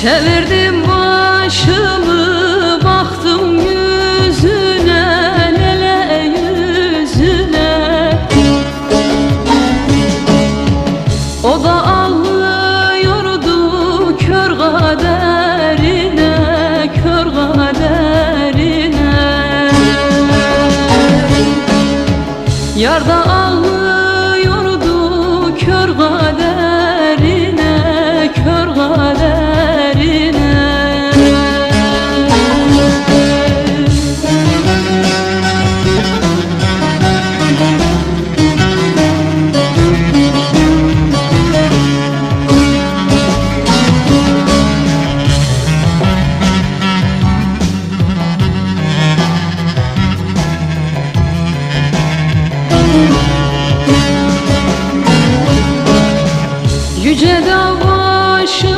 Çevirdim başımı baktım yüzüne lele yüzüne. O da ağlıyordu kör kaderine kör kaderine. Yarda ağlıyordu Yüce dağ başı